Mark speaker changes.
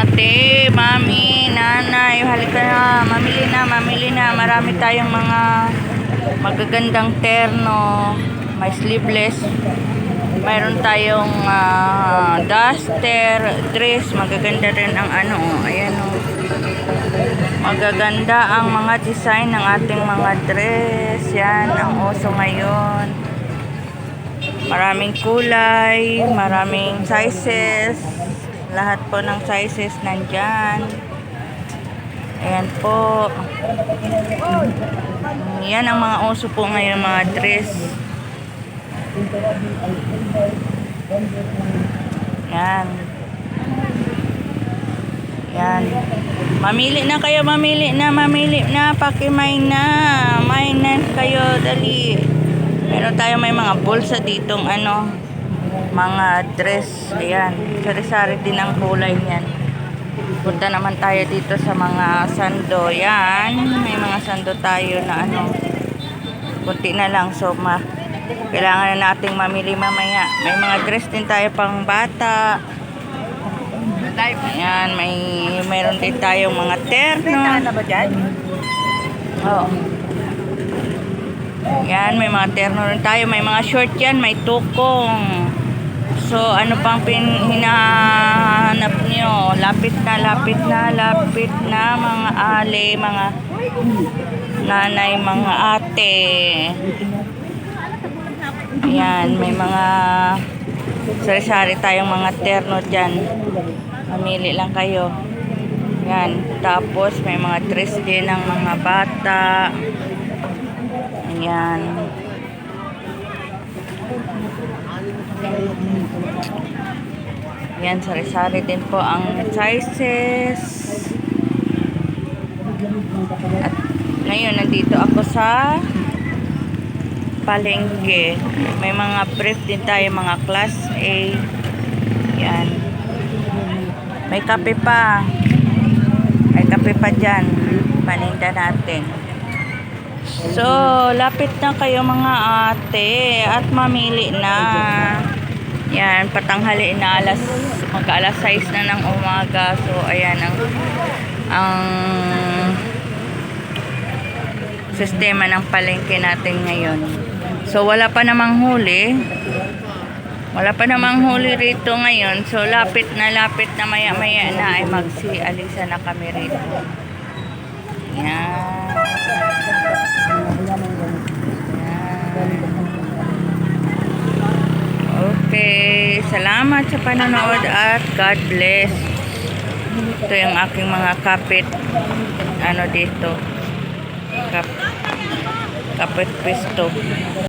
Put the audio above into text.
Speaker 1: ate, mami, nanay, halika na, mamili na, mamili na. Marami tayong mga magagandang terno, may sleeveless. Mayroon tayong ah, duster, dress, magaganda rin ang ano, ayan oh. Magaganda ang mga design ng ating mga dress. Yan, ang uso ngayon. Maraming kulay, maraming sizes. Lahat po ng sizes nandyan. Ayan po. Yan ang mga uso po ngayon, mga dress. Yan. Yan. Mamili na kayo, mamili na, mamili na, pakimay na. May na kayo, dali. Meron tayo may mga bulsa ditong ano, mga dress. Ayan, sari-sari din ang kulay niyan. Punta naman tayo dito sa mga sando. Yan, may mga sando tayo na ano, kunti na lang. So, ma kailangan na nating mamili mamaya. May mga dress din tayo pang bata. Ayan, may meron din tayong mga terno.
Speaker 2: na ba dyan?
Speaker 1: Oh. Yan, may mga terno rin tayo. May mga short yan, may tukong. So, ano pang pin hinahanap nyo? Lapit na, lapit na, lapit na, mga ale, mga nanay, mga ate. Yan, may mga sari-sari tayong mga terno dyan. Mamili lang kayo. Yan. Tapos may mga dress din ng mga bata. Ayan. Yan, sari-sari din po ang sizes. At ngayon, nandito ako sa palengke. May mga brief din tayo, mga class A. Yan. May kape pa. May kape pa dyan. Paninda natin. So, lapit na kayo mga ate at mamili na. Yan, patanghali na alas, magka alas 6 na ng umaga. So, ayan ang ang sistema ng palengke natin ngayon. So, wala pa namang huli. Wala pa namang huli rito ngayon. So, lapit na lapit na maya-maya na ay magsi-alisa na kami rito. Yan. Salamat sa panonood at God bless. Ito yung aking mga kapit. Ano dito? Kap kapit pisto.